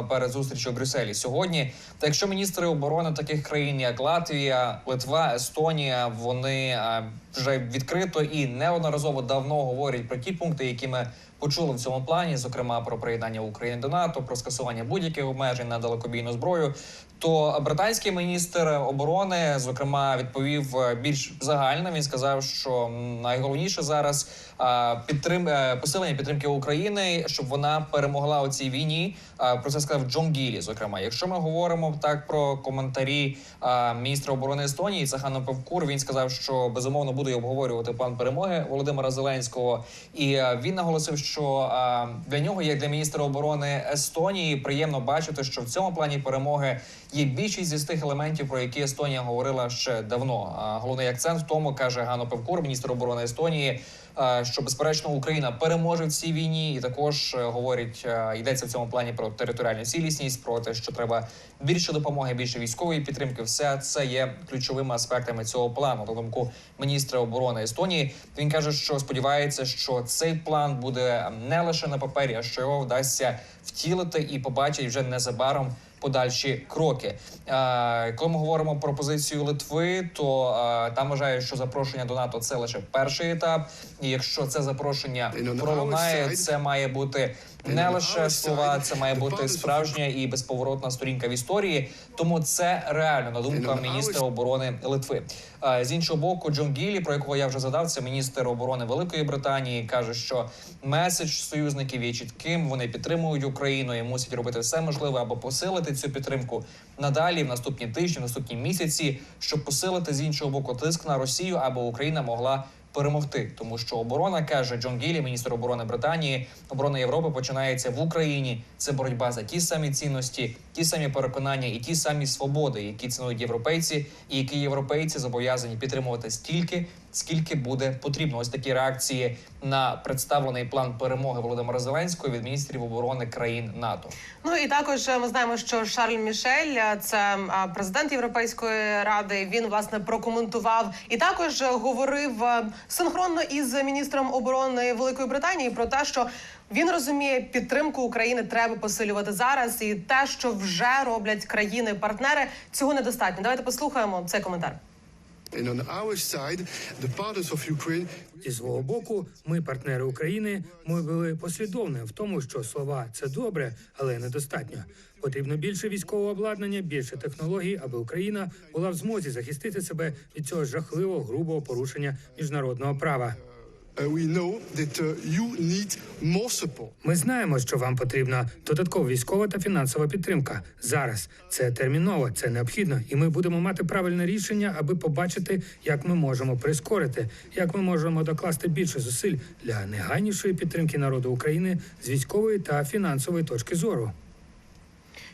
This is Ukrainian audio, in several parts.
перед зустрічю в Брюсселі сьогодні. Та якщо міністри оборони таких країн, як Латвія, Литва, Естонія, вони е, вже відкрито і неодноразово давно говорять про ті пункти, які ми почули в цьому плані, зокрема про приєднання України до НАТО, про скасування будь-яких обмежень на далекобійну зброю. То британський міністр оборони, зокрема, відповів е, більш загально. Він сказав, що найголовніше зараз підтрим е, посилення підтримки України, щоб вона перемогла у цій війні. Про це сказав Джон Гілі. Зокрема, якщо ми говоримо так про коментарі міністра оборони Естонії Цахану Певкур, він сказав, що безумовно буде обговорювати план перемоги Володимира Зеленського, і він наголосив, що для нього, як для міністра оборони Естонії, приємно бачити, що в цьому плані перемоги є більшість із тих елементів, про які Естонія говорила ще давно. А головний акцент в тому каже Гано Певкур, міністр оборони Естонії. е, Що безперечно Україна переможе в цій війні, і також е, говорить, е, йдеться в цьому плані про територіальну цілісність, про те, що треба більше допомоги, більше військової підтримки. Все це є ключовими аспектами цього плану. На думку міністра оборони Естонії, він каже, що сподівається, що цей план буде не лише на папері, а що його вдасться втілити і побачить вже незабаром подальші кроки. Е, коли ми говоримо про позицію Литви, то е, там вважають, що запрошення до НАТО це лише перший етап. І якщо це запрошення пролунає, це має бути не лише слова, це має бути справжня і безповоротна сторінка в історії. Тому це реально на думку міністра оборони Литви. З іншого боку, Джон Гілі, про якого я вже задав, це міністр оборони Великої Британії, каже, що меседж союзників є чітким. Вони підтримують Україну і мусять робити все можливе, аби посилити цю підтримку надалі в наступні тижні, в наступні місяці, щоб посилити з іншого боку тиск на Росію, аби Україна могла. Перемогти, тому що оборона каже Джон Гілі, міністр оборони Британії, оборона Європи починається в Україні. Це боротьба за ті самі цінності, ті самі переконання і ті самі свободи, які цінують європейці, і які європейці зобов'язані підтримувати стільки, скільки буде потрібно. Ось такі реакції на представлений план перемоги Володимира Зеленського від міністрів оборони країн НАТО. Ну і також е, ми знаємо, що Шарль Мішель, е, це е, президент Європейської ради. Він власне прокоментував і також говорив синхронно із міністром оборони Великої Британії про те, що він розуміє, підтримку України треба посилювати зараз, і те, що вже роблять країни-партнери, цього недостатньо. Давайте послухаємо цей коментар. Зі свого боку, ми, партнери України, ми були послідовними в тому, що слова це добре, але недостатньо. Потрібно більше військового обладнання, більше технологій, аби Україна була в змозі захистити себе від цього жахливого грубого порушення міжнародного права. Uh, uh. Ми знаємо, що вам потрібна додаткова військова та фінансова підтримка. Зараз це терміново, це необхідно, і ми будемо мати правильне рішення, аби побачити, як ми можемо прискорити, як ми можемо докласти більше зусиль для негайнішої підтримки народу України з військової та фінансової точки зору.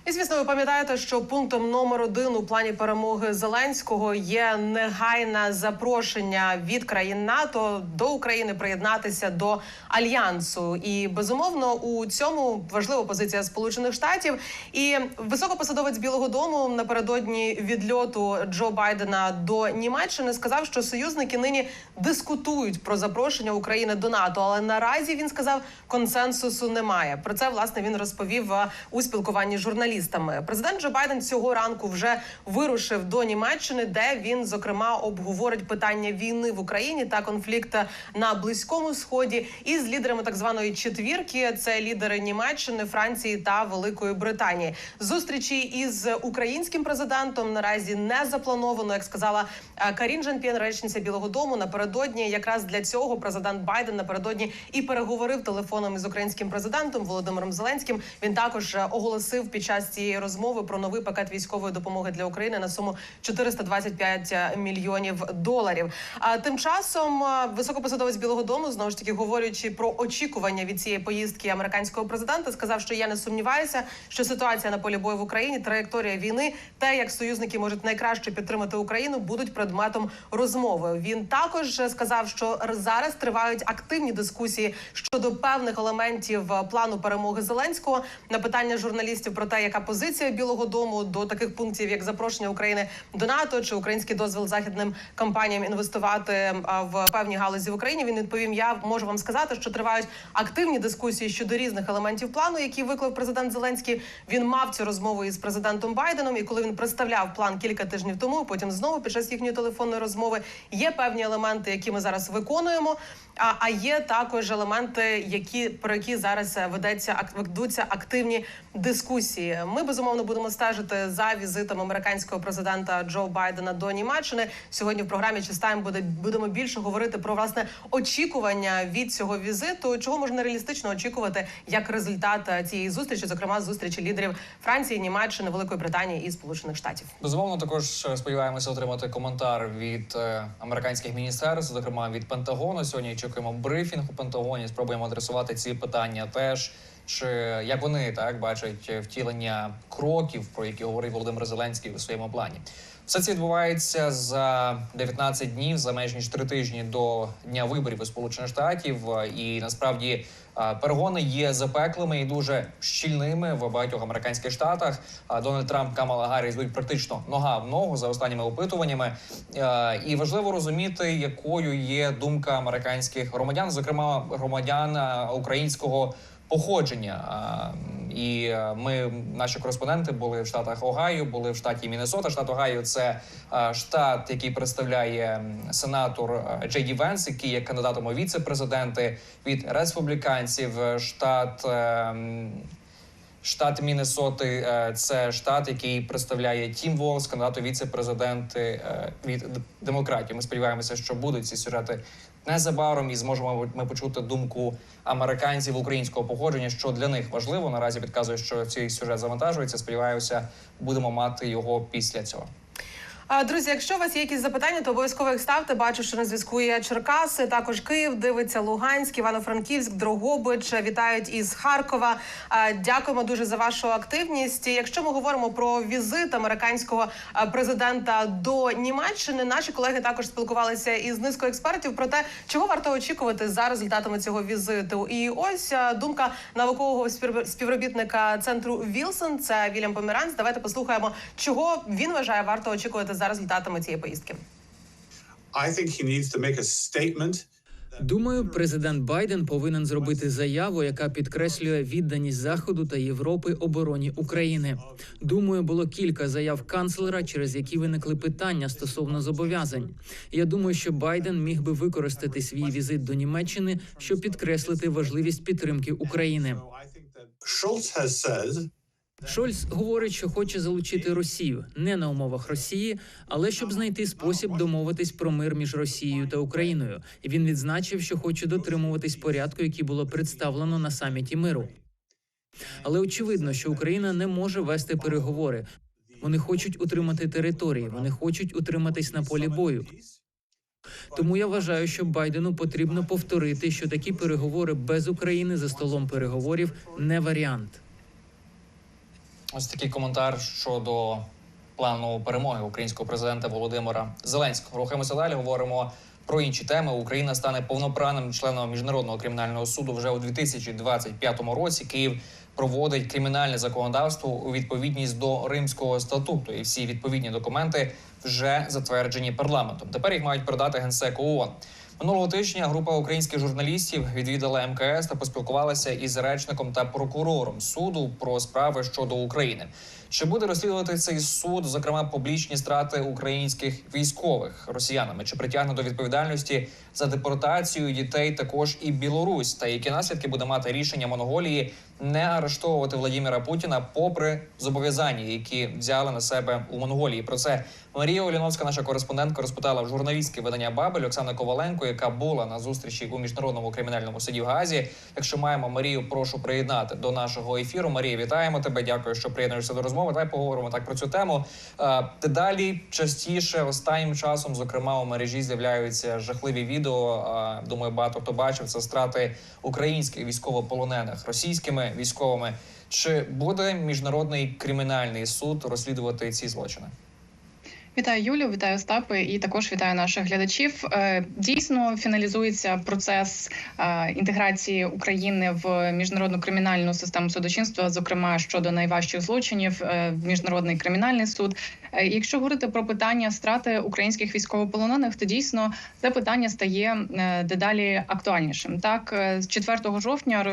І звісно, ви пам'ятаєте, що пунктом номер один у плані перемоги Зеленського є негайне запрошення від країн НАТО до України приєднатися до альянсу. І безумовно у цьому важлива позиція Сполучених Штатів. І високопосадовець Білого Дому напередодні відльоту Джо Байдена до Німеччини сказав, що союзники нині дискутують про запрошення України до НАТО. Але наразі він сказав, консенсусу немає. Про це власне він розповів е, у спілкуванні з журналістами. Президент Джо Байден цього ранку вже вирушив до Німеччини, де він зокрема обговорить питання війни в Україні та конфлікт на близькому сході із лідерами так званої четвірки. Це лідери Німеччини, Франції та Великої Британії. Зустрічі із українським президентом наразі не заплановано, як сказала е, Карін Жан-П'єн, речниця Білого Дому. Напередодні якраз для цього президент Байден напередодні і переговорив телефоном із українським президентом Володимиром Зеленським. Він також е, оголосив під час цієї розмови про новий пакет військової допомоги для України на суму 425 мільйонів доларів. А тим часом е, високопосадовець Білого Дому знову ж таки говорячи про очікування від цієї поїздки американського президента, сказав, що я не сумніваюся, що ситуація на полі бою в Україні, траєкторія війни, те, як союзники можуть найкраще підтримати Україну, будуть предметом розмови. Він також сказав, що зараз тривають активні дискусії щодо певних елементів е, плану перемоги Зеленського на питання журналістів про те, яка позиція Білого Дому до таких пунктів, як запрошення України до НАТО чи український дозвіл західним компаніям інвестувати в певні галузі в Україні. Він відповім: я можу вам сказати, що тривають активні дискусії щодо різних елементів плану, які виклав президент Зеленський. Він мав цю розмову із президентом Байденом. І коли він представляв план кілька тижнів тому, потім знову під час їхньої телефонної розмови є певні елементи, які ми зараз виконуємо. А, а є також елементи, які про які зараз е, ведеться ведуться активні дискусії. Ми безумовно будемо стежити за візитом американського президента Джо Байдена до Німеччини. Сьогодні в програмі Чистайм буде будемо більше говорити про власне очікування від цього візиту. Чого можна реалістично очікувати як результат цієї зустрічі, зокрема зустрічі лідерів Франції, Німеччини, Великої Британії і Сполучених Штатів. Безумовно, також е, сподіваємося отримати коментар від е, американських міністерств, зокрема від Пентагону. Сьогодні чекаємо брифінг у Пентагоні. Спробуємо адресувати ці питання теж. Чи як вони так бачать втілення кроків, про які говорив Володимир Зеленський у своєму плані? Все це відбувається за 19 днів, за менш ніж три тижні до дня виборів у Сполучених Штатів. І насправді перегони є запеклими і дуже щільними в багатьох американських штатах. Дональд Трамп, Камала Гарріс йдуть практично нога в ногу за останніми опитуваннями. І важливо розуміти, якою є думка американських громадян, зокрема громадян українського походження. І е, ми, наші кореспонденти, були в штатах Огайо, були в штаті Міннесота. Штат Огайо це е, штат, який представляє сенатор е, Джей Ді Венс, який є кандидатом у віце-президенти від республіканців. Штат Штат Міннесоти це штат, який представляє Тім Волс, кандидат у віце-президенти від демократів. Ми сподіваємося, що будуть ці сюжети незабаром і зможемо ми почути думку американців українського походження, що для них важливо. Наразі підказує, що цей сюжет завантажується. Сподіваюся, будемо мати його після цього. Друзі, якщо у вас є якісь запитання, то обов'язково їх ставте. Бачу, що на зв'язку є Черкаси, також Київ, дивиться Луганськ, Івано-Франківськ, Дрогобич. Вітають із Харкова. Дякуємо дуже за вашу активність. Якщо ми говоримо про візит американського президента до Німеччини, наші колеги також спілкувалися із низкою експертів про те, чого варто очікувати за результатами цього візиту. І ось думка наукового співр- співробітника центру Вілсон. Це Вільям Поміранц. Давайте послухаємо, чого він вважає варто очікувати за результатами цієї поїздки. I think he needs to make a statement. Думаю, президент Байден повинен зробити заяву, яка підкреслює відданість Заходу та Європи обороні України. Думаю, було кілька заяв канцлера, через які виникли питання стосовно зобов'язань. Я думаю, що Байден міг би використати свій візит до Німеччини, щоб підкреслити важливість підтримки України. So Шольц говорить, що хоче залучити Росію не на умовах Росії, але щоб знайти спосіб домовитись про мир між Росією та Україною. І він відзначив, що хоче дотримуватись порядку, який було представлено на саміті миру. Але очевидно, що Україна не може вести переговори. Вони хочуть утримати території, вони хочуть утриматись на полі бою. Тому я вважаю, що Байдену потрібно повторити, що такі переговори без України за столом переговорів не варіант. Ось такий коментар щодо плану перемоги українського президента Володимира Зеленського. Рухаємося далі. Говоримо про інші теми. Україна стане повноправним членом міжнародного кримінального суду вже у 2025 році. Київ проводить кримінальне законодавство у відповідність до Римського статуту, і всі відповідні документи вже затверджені парламентом. Тепер їх мають передати генсеку ООН. Минулого тижня група українських журналістів відвідала МКС та поспілкувалася із речником та прокурором суду про справи щодо України. Чи буде розслідувати цей суд, зокрема публічні страти українських військових росіянами? Чи притягне до відповідальності за депортацію дітей також і Білорусь? Та які наслідки буде мати рішення Монголії не арештовувати Владіміра Путіна, попри зобов'язання, які взяли на себе у Монголії? Про це Марія Оліновська, наша кореспондентка, розпитала в журналістське видання Бабель Оксана Коваленко, яка була на зустрічі у міжнародному кримінальному суді в Газі. Якщо маємо Марію, прошу приєднати до нашого ефіру. Марія, вітаємо тебе. Дякую, що приєднуєшся до розмови. Давай поговоримо так про цю тему. Е, Дедалі частіше останнім часом, зокрема у мережі, з'являються жахливі відео. Е, Думаю, багато хто бачив це страти українських військовополонених російськими військовими. Чи буде міжнародний кримінальний суд розслідувати ці злочини? Вітаю Юлю, вітаю Остапи і також вітаю наших глядачів. Е, Дійсно фіналізується процес е, інтеграції України в міжнародну кримінальну систему судочинства, зокрема щодо найважчих злочинів е, в міжнародний кримінальний суд. Е, Якщо говорити про питання страти українських військовополонених, то дійсно це питання стає е, дедалі актуальнішим. Так, е, з 4 жовтня,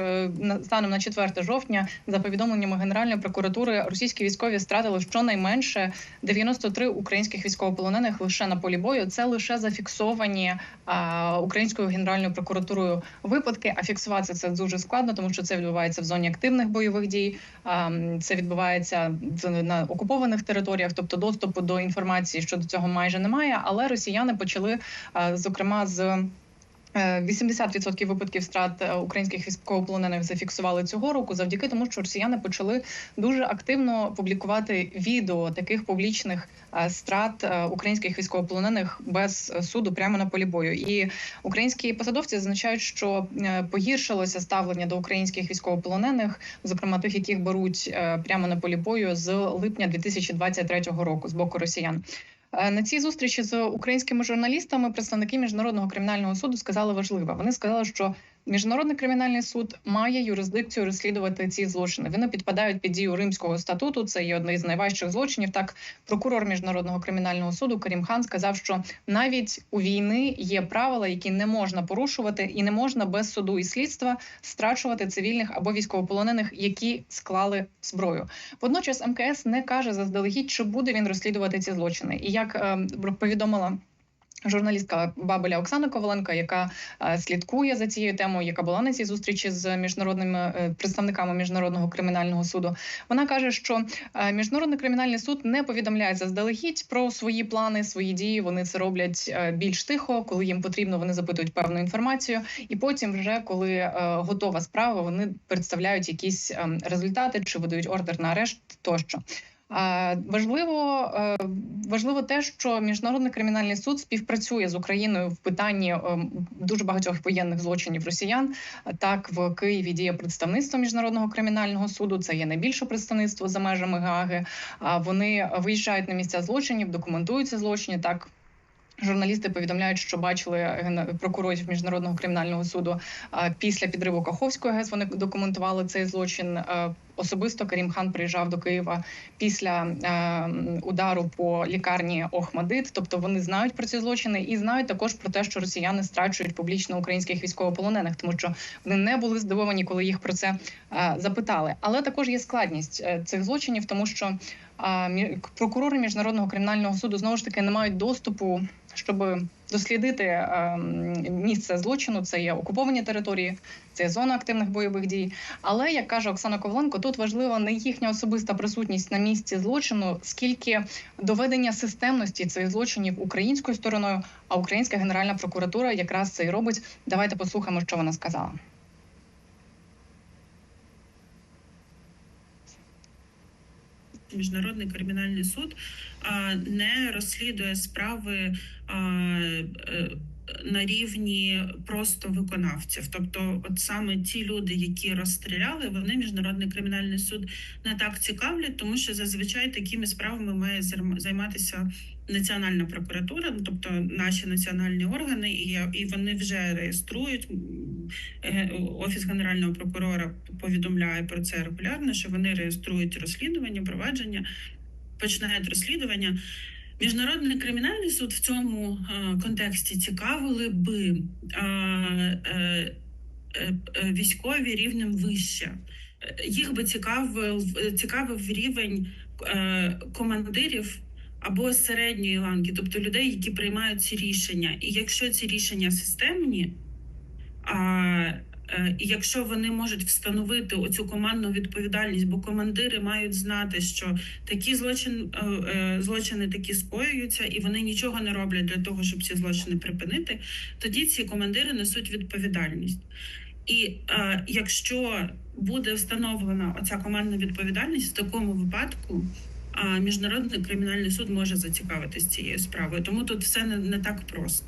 станом на 4 жовтня, за повідомленнями Генеральної прокуратури, російські військові стратили щонайменше 93 українських військовополонених лише на полі бою. Це лише зафіксовані українською генеральною прокуратурою випадки. А фіксувати це дуже складно, тому що це відбувається в зоні активних бойових дій. Це відбувається на окупованих територіях, тобто доступу до інформації щодо цього майже немає. Але росіяни почали зокрема з. Е, 80% випадків страт е, українських військовополонених зафіксували цього року завдяки тому, що росіяни почали дуже активно публікувати відео таких публічних е, страт е, українських військовополонених без е, суду прямо на полі бою. І українські посадовці зазначають, що е, погіршилося ставлення до українських військовополонених, зокрема тих, яких беруть е, прямо на полі бою з липня 2023 року з боку росіян. Е, На цій зустрічі з українськими журналістами представники міжнародного кримінального суду сказали важливе. Вони сказали, що міжнародний кримінальний суд має юрисдикцію розслідувати ці злочини. Вони підпадають під дію Римського статуту. Це є одне з найважчих злочинів. Так, прокурор міжнародного кримінального суду Карім Хан сказав, що навіть у війни є правила, які не можна порушувати, і не можна без суду і слідства страчувати цивільних або військовополонених, які склали зброю. Водночас МКС не каже заздалегідь, чи буде він розслідувати ці злочини. І як е, повідомила. Журналістка Бабеля Оксана Коваленко, яка е, слідкує за цією темою, яка була на цій зустрічі з міжнародними е, представниками міжнародного кримінального суду. Вона каже, що е, міжнародний кримінальний суд не повідомляє заздалегідь про свої плани, свої дії. Вони це роблять більш тихо, коли їм потрібно, вони запитують певну інформацію, і потім, вже коли готова справа, вони представляють якісь е, результати чи видають ордер на арешт тощо. Важливо е, важливо те, що міжнародний кримінальний суд співпрацює з Україною в питанні е, дуже багатьох воєнних злочинів росіян. Так, в Києві діє представництво міжнародного кримінального суду. Це є найбільше представництво за межами Гаги. Вони виїжджають на місця злочинів, документуються злочини. Так Журналісти повідомляють, що бачили прокурорів міжнародного кримінального суду після підриву Каховської ГЕС. Вони документували цей злочин. Е, Особисто Карім Хан приїжджав до Києва після е, удару по лікарні Охмадит. Тобто вони знають про ці злочини і знають також про те, що росіяни страчують публічно українських військовополонених, тому що вони не були здивовані, коли їх про це е, запитали. Але також є складність е, цих злочинів, тому що мі- прокурори міжнародного кримінального суду знову ж таки не мають доступу, щоб дослідити ем, місце злочину. Це є окуповані території, це є зона активних бойових дій. Але як каже Оксана Ковленко, тут важлива не їхня особиста присутність на місці злочину, скільки доведення системності цих злочинів українською стороною, а українська генеральна прокуратура якраз це і робить. Давайте послухаємо, що вона сказала. Міжнародний кримінальний суд не розслідує справи е, на рівні просто виконавців. Тобто, от саме ті люди, які розстріляли, вони міжнародний кримінальний суд не так цікавлять, тому що зазвичай такими справами має займ- займатися національна прокуратура, ну, тобто наші національні органи, і, і вони вже реєструють. е, Офіс генерального прокурора повідомляє про це регулярно, що вони реєструють розслідування, провадження, починають розслідування. Міжнародний кримінальний суд в цьому е, контексті цікавили би е, е, військові рівнем вище. Їх би цікавив, цікавив рівень командирів або середньої ланки, тобто людей, які приймають ці рішення. І якщо ці рішення системні, і якщо вони можуть встановити оцю командну відповідальність, бо командири мають знати, що такі злочин, е, е, злочини такі скоюються, і вони нічого не роблять для того, щоб ці злочини припинити, тоді ці командири несуть відповідальність. І е, якщо буде встановлена оця командна відповідальність, в такому випадку а міжнародний кримінальний суд може зацікавитись цією справою. Тому тут все не, не так просто.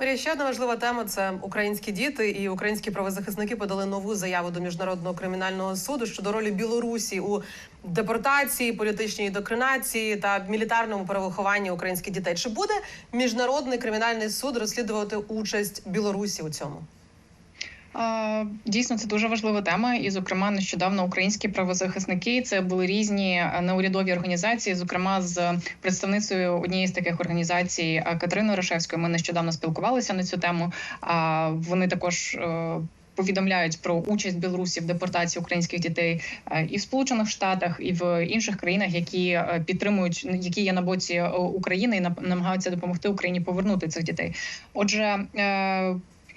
Марія, ще одна важлива тема це українські діти і українські правозахисники подали нову заяву до міжнародного кримінального суду щодо ролі Білорусі у депортації, політичній індокринації та мілітарному перевихованні українських дітей. Чи буде міжнародний кримінальний суд розслідувати участь Білорусі у цьому? Дійсно, це дуже важлива тема. І, зокрема, нещодавно українські правозахисники це були різні е, неурядові організації, зокрема з представницею однієї з таких організацій е, Катериною Рашевською. Ми нещодавно спілкувалися на цю тему. А вони також. е, Повідомляють про участь Білорусі в депортації українських дітей і в Сполучених Штатах, і в інших країнах, які підтримують, які є на боці України і намагаються допомогти Україні повернути цих дітей. Отже,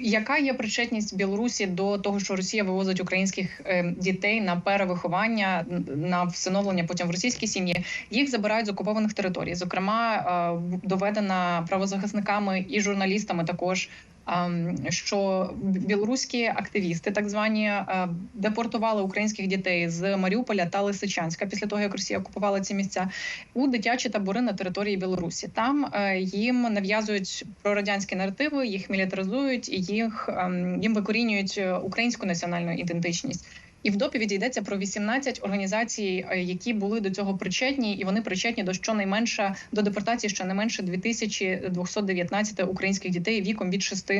яка є причетність Білорусі до того, що Росія вивозить українських е, дітей на перевиховання, на всиновлення потім в російські сім'ї? Їх забирають з окупованих територій. Зокрема, е, доведена правозахисниками і журналістами також. Ем, Що білоруські активісти, так звані, е, депортували українських дітей з Маріуполя та Лисичанська після того, як Росія окупувала ці місця у дитячі табори на території Білорусі. Там е, їм нав'язують прорадянські наративи, їх мілітаризують і їх ем, їм викорінюють українську національну ідентичність. І в доповіді йдеться про 18 організацій, е, які були до цього причетні, і вони причетні до щонайменше до депортації щонайменше 2219 українських дітей віком від 6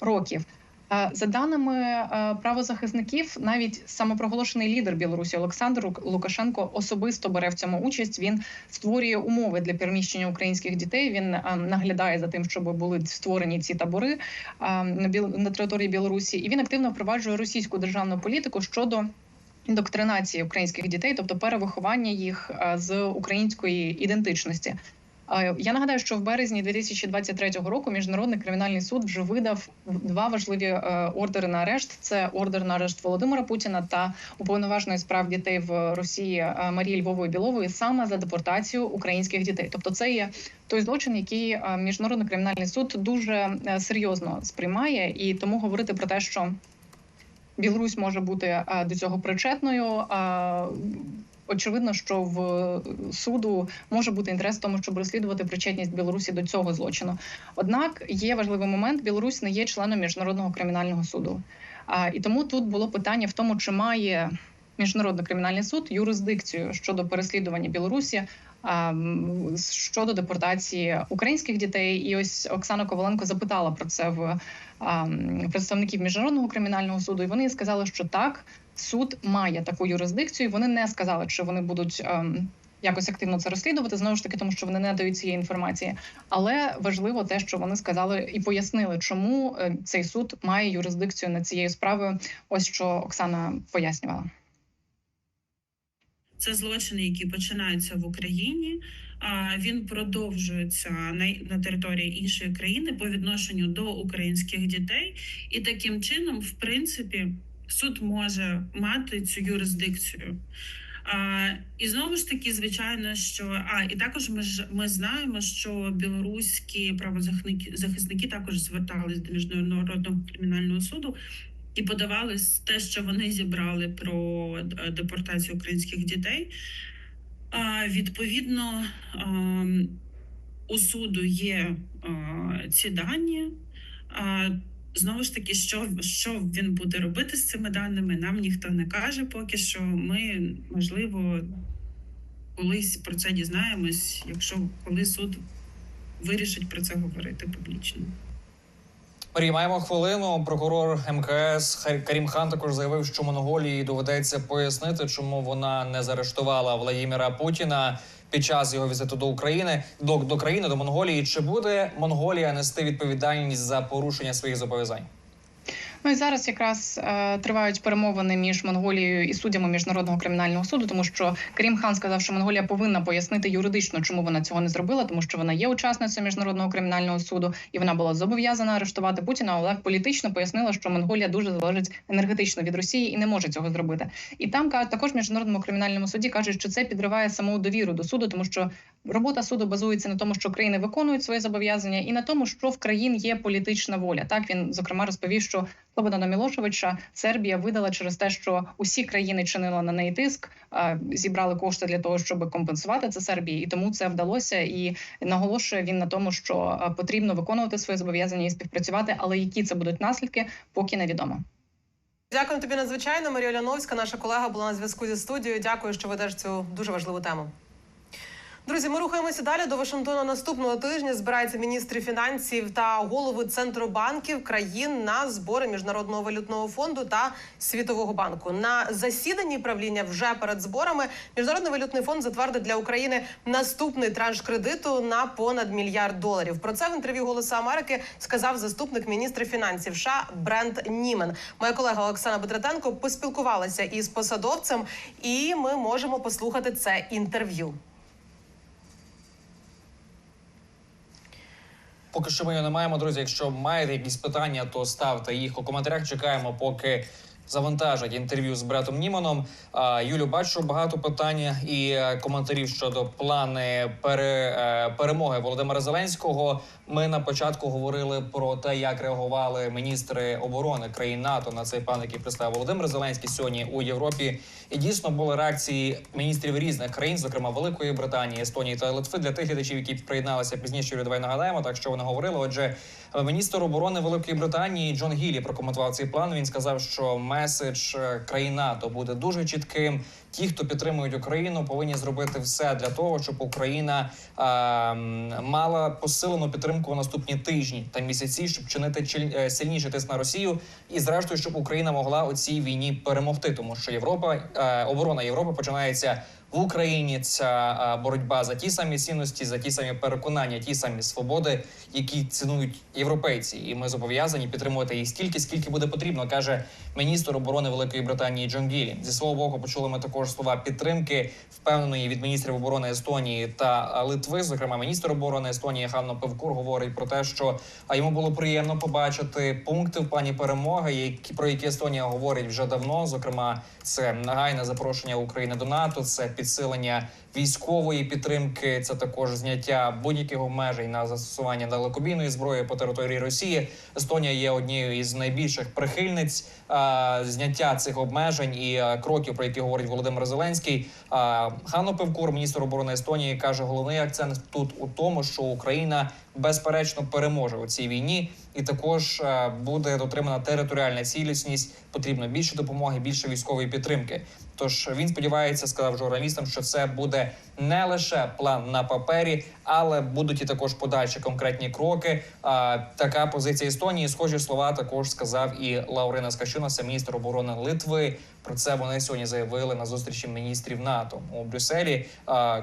років. Е, За даними е, правозахисників, навіть самопроголошений лідер Білорусі Олександр Лукашенко особисто бере в цьому участь. Він створює умови для переміщення українських дітей. Він е, наглядає за тим, щоб були створені ці табори на території Білорусі, і він активно впроваджує російську державну політику щодо. Індоктринації українських дітей, тобто перевиховання їх з української ідентичності. Я нагадаю, що в березні 2023 року міжнародний кримінальний суд вже видав два важливі е, ордери на арешт: це ордер на арешт Володимира Путіна та уповноваженої справ дітей в Росії е, Марії Львової Білової саме за депортацію українських дітей. Тобто, це є той злочин, який е, міжнародний кримінальний суд дуже серйозно сприймає, і тому говорити про те, що Білорусь може бути до цього причетною. Очевидно, що в е, суду може бути інтерес в тому, щоб розслідувати причетність Білорусі до цього злочину. Однак є важливий момент: Білорусь не є членом міжнародного кримінального суду. А і тому тут було питання в тому, чи має міжнародний кримінальний суд юрисдикцію щодо переслідування Білорусі. Щодо депортації українських дітей, і ось Оксана Коваленко запитала про це в представників міжнародного кримінального суду, і вони сказали, що так, суд має таку юрисдикцію. Вони не сказали, чи вони будуть ем, якось активно це розслідувати. Знову ж таки, тому що вони не дають цієї інформації. Але важливо те, що вони сказали і пояснили, чому е, цей суд має юрисдикцію над цією справою. Ось що Оксана пояснювала. Це злочини, які починаються в Україні. Він продовжується на території іншої країни по відношенню до українських дітей, і таким чином, в принципі, суд може мати цю юрисдикцію. А, і знову ж таки, звичайно, що а і також ми ж ми знаємо, що білоруські правозахисники захисники також звертались до міжнародного кримінального суду і подавали те, що вони зібрали про е, депортацію українських дітей. А, Відповідно, ем, у суду є е, ці дані. А, Знову ж таки, що, що він буде робити з цими даними, нам ніхто не каже поки що. Ми, можливо, колись про це дізнаємось, якщо коли суд вирішить про це говорити публічно. Марія, маємо хвилину. Прокурор МКС Карім Хан також заявив, що Монголії доведеться пояснити, чому вона не заарештувала Владіміра Путіна під час його візиту до України до, до країни до Монголії. Чи буде Монголія нести відповідальність за порушення своїх зобов'язань? Ну і зараз якраз е, тривають перемовини між Монголією і суддями міжнародного кримінального суду, тому що Крім Хан сказав, що Монголія повинна пояснити юридично, чому вона цього не зробила, тому що вона є учасницею міжнародного кримінального суду, і вона була зобов'язана арештувати Путіна. Але політично пояснила, що Монголія дуже залежить енергетично від Росії і не може цього зробити. І там також міжнародному кримінальному суді кажуть, що це підриває саму довіру до суду, тому що Робота суду базується на тому, що країни виконують свої зобов'язання, і на тому, що в країн є політична воля. Так він зокрема розповів, що Слободана Мілошевича Сербія видала через те, що усі країни чинили на неї тиск, зібрали кошти для того, щоб компенсувати це Сербії, і тому це вдалося. І наголошує він на тому, що потрібно виконувати свої зобов'язання і співпрацювати, але які це будуть наслідки, поки невідомо. Дякую тобі надзвичайно. Марія Ляновська, наша колега, була на зв'язку зі студією. Дякую, що ведеш цю дуже важливу тему. Друзі, ми рухаємося далі до Вашингтона. Наступного тижня збираються міністри фінансів та голови центробанків країн на збори міжнародного валютного фонду та світового банку. На засіданні правління вже перед зборами міжнародний валютний фонд затвердить для України наступний транш кредиту на понад мільярд доларів. Про це в інтерв'ю Голоса Америки сказав заступник міністра фінансів США Брент Німен. Моя колега Оксана Бедратенко поспілкувалася із посадовцем, і ми можемо послухати це інтерв'ю. Поки що ми його не маємо, друзі. Якщо маєте якісь питання, то ставте їх у коментарях. Чекаємо, поки завантажать інтерв'ю з Бретом Німаном. Юлю, бачу багато питань і е, коментарів щодо плани пере, е, перемоги Володимира Зеленського. Ми на початку говорили про те, як реагували міністри оборони країн НАТО на цей план, який представив Володимир Зеленський сьогодні у Європі. І дійсно були реакції міністрів різних країн, зокрема Великої Британії, Естонії та Литви. Для тих глядачів, які приєдналися пізніше, давай нагадаємо, так що вони говорили. Отже, міністр оборони Великої Британії Джон Гілі прокоментував цей план. Він сказав, що меседж країна країн НАТО буде дуже чітким. Ті, хто підтримують Україну, повинні зробити все для того, щоб Україна е, мала посилену підтримку в наступні тижні та місяці, щоб чинити чиль- е, сильніший тиск на Росію, і зрештою, щоб Україна могла у цій війні перемогти, тому що Європа е, оборона Європи починається в Україні. Ця боротьба за ті самі цінності, за ті самі переконання, ті самі свободи, які цінують європейці, і ми зобов'язані підтримувати їх стільки, скільки буде потрібно, каже міністр оборони Великої Британії Джон Гілі. Зі свого боку почули ми також слова підтримки, впевненої від міністрів оборони Естонії та Литви. Зокрема, міністр оборони Естонії Ханно Певкур говорить про те, що йому було приємно побачити пункти в плані перемоги, які про які Естонія говорить вже давно. Зокрема, це нагайне запрошення України до НАТО, це підсилення військової підтримки, це також зняття будь-яких обмежень на застосування далекобійної зброї по території Росії. Естонія є однією із найбільших прихильниць а, зняття цих обмежень і а, кроків, про які говорить Володимир Зеленський. А, Ханно Певкур, міністр оборони Естонії, каже, головний акцент тут у тому, що Україна безперечно переможе у цій війні, і також е, буде дотримана територіальна цілісність. Потрібно більше допомоги, більше військової підтримки. Тож він сподівається, сказав журналістам, що це буде не лише план на папері, але будуть і також подальші конкретні кроки. А така позиція Естонії. Схожі слова також сказав і Лаурина Скащунаса, міністр оборони Литви. Про це вони сьогодні заявили на зустрічі міністрів НАТО у Брюсселі,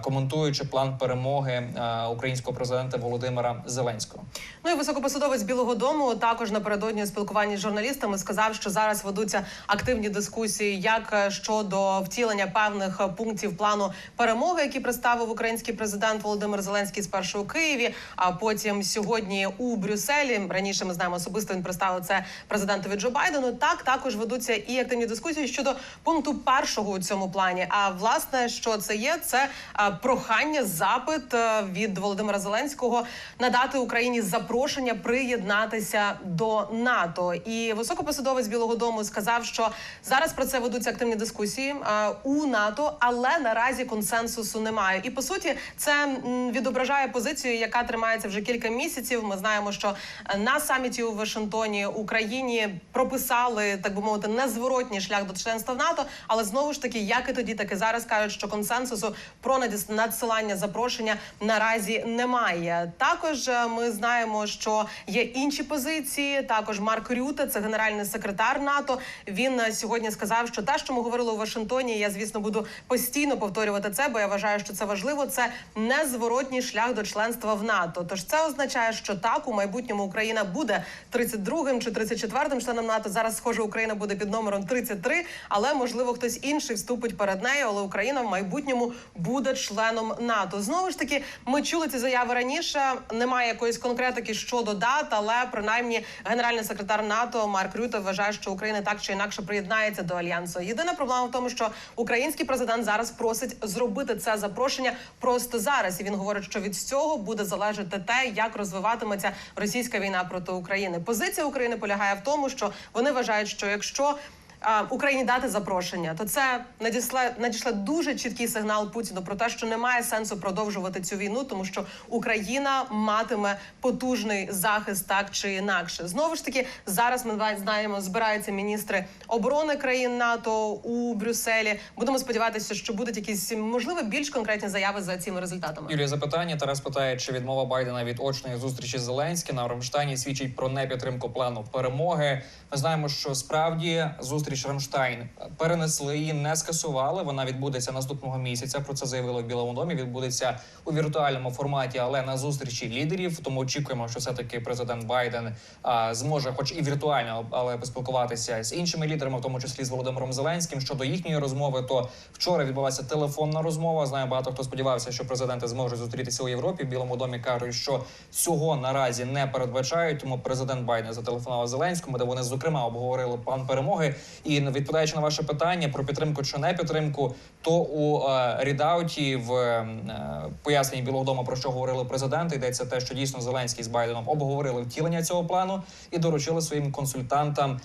коментуючи план перемоги українського президента Володимира Зеленського. Ну і високопосадовець Білого Дому також напередодні у спілкуванні з журналістами сказав, що зараз ведуться активні дискусії як е, щодо втілення певних е, пунктів плану перемоги, які представив український президент Володимир Зеленський спершу у Києві, а потім сьогодні у Брюсселі. Раніше ми знаємо особисто він представив це президентові Джо Байдену. Так також ведуться і активні дискусії щодо пункту першого у цьому плані. А власне, що це є? Це прохання, запит е, від Володимира Зеленського надати Україні запрошення приєднатися до НАТО. І високопосадовець Білого Дому сказав, що зараз про це ведуться активні дискусії е, у НАТО, але наразі консенсусу немає. І по суті, це відображає позицію, яка тримається вже кілька місяців. Ми знаємо, що на саміті у Вашингтоні Україні прописали так би мовити незворотній шлях до членства в НАТО. Але знову ж таки, як і тоді, так і зараз кажуть, що консенсусу про надсилання запрошення наразі немає. Також е, ми знаємо, що є інші позиції. Також Марк Рюте, це генеральний секретар НАТО. Він е, сьогодні сказав, що те, що ми говорили у Вашингтоні, я звісно буду постійно повторювати це, бо я вважаю, що це важливо. Це незворотній шлях до членства в НАТО. Тож це означає, що так у майбутньому Україна буде 32-м чи 34-м членом НАТО. Зараз схоже, Україна буде під номером 33, але можливо хтось інший вступить перед нею. Але Україна в майбутньому буде членом НАТО. Знову ж таки, ми чули ці заяви раніше. Немає якоїсь конкретики щодо дат, але принаймні генеральний секретар НАТО Марк Рюте вважає, що Україна так чи інакше приєднається до альянсу. Єдина проблема в тому, що український президент зараз просить зробити це запрошення просто зараз. І він говорить, що від цього буде залежати те, як розвиватиметься російська війна проти України. Позиція України полягає в тому, що вони вважають, що якщо Україні дати запрошення, то це надісле надійшле дуже чіткий сигнал Путіну про те, що немає сенсу продовжувати цю війну, тому що Україна матиме потужний захист так чи інакше. Знову ж таки, зараз ми знаємо, збираються міністри оборони країн НАТО у Брюсселі. Будемо сподіватися, що будуть якісь можливо більш конкретні заяви за цими результатами. Юлія, запитання Тарас питає, чи відмова Байдена від очної зустрічі з Зеленським на Рамштайні свідчить про непідтримку плану перемоги. Ми знаємо, що справді зустріч Рамштайн перенесли її, не скасували. Вона відбудеться наступного місяця. Про це заявили в Білому домі. Відбудеться у віртуальному форматі, але на зустрічі лідерів. Тому очікуємо, що все таки президент Байден а, зможе, хоч і віртуально, але поспілкуватися з іншими лідерами, в тому числі з Володимиром Зеленським. Щодо їхньої розмови, то вчора відбулася телефонна розмова. Знаю, багато хто сподівався, що президенти зможуть зустрітися у Європі. В Білому домі кажуть, що цього наразі не передбачають. Тому президент Байден зателефонував Зеленському, де вони зокрема обговорили план перемоги. І відповідаючи на ваше питання про підтримку чи не підтримку, то у е, Рідауті в е, поясненні Білого Дому про що говорили президенти, йдеться те, що дійсно Зеленський з Байденом обговорили втілення цього плану і доручили своїм консультантам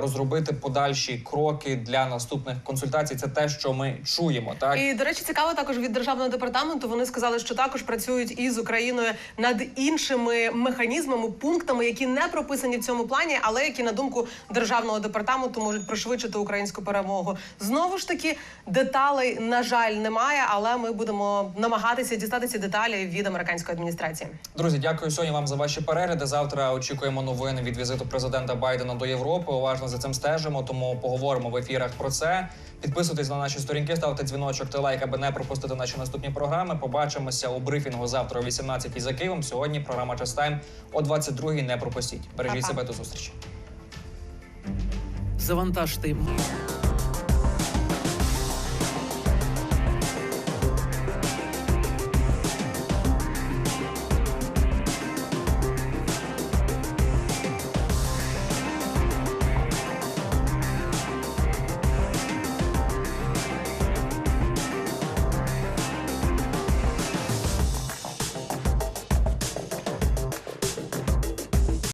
розробити подальші кроки для наступних консультацій. Це те, що ми чуємо. Так І до речі, цікаво також від державного департаменту. Вони сказали, що також працюють із Україною над іншими механізмами, пунктами, які не прописані в цьому плані, але які на думку державного департаменту можуть пришвидшити українську перемогу. Знову ж таки, деталей на жаль немає, але ми будемо намагатися дістати ці деталі від американської адміністрації. Друзі, дякую сьогодні вам за ваші перегляди. Завтра очікуємо новини від візиту президента Байдена до Європи. Уважно за цим стежимо. Тому поговоримо в ефірах про це. Підписуйтесь на наші сторінки, ставте дзвіночок та лайк, аби не пропустити наші наступні програми. Побачимося у брифінгу завтра о 18 за Києвом. Сьогодні програма «Час Тайм» о 22 Не пропустіть. Бережіть Па-па. себе до зустрічі. Завантажте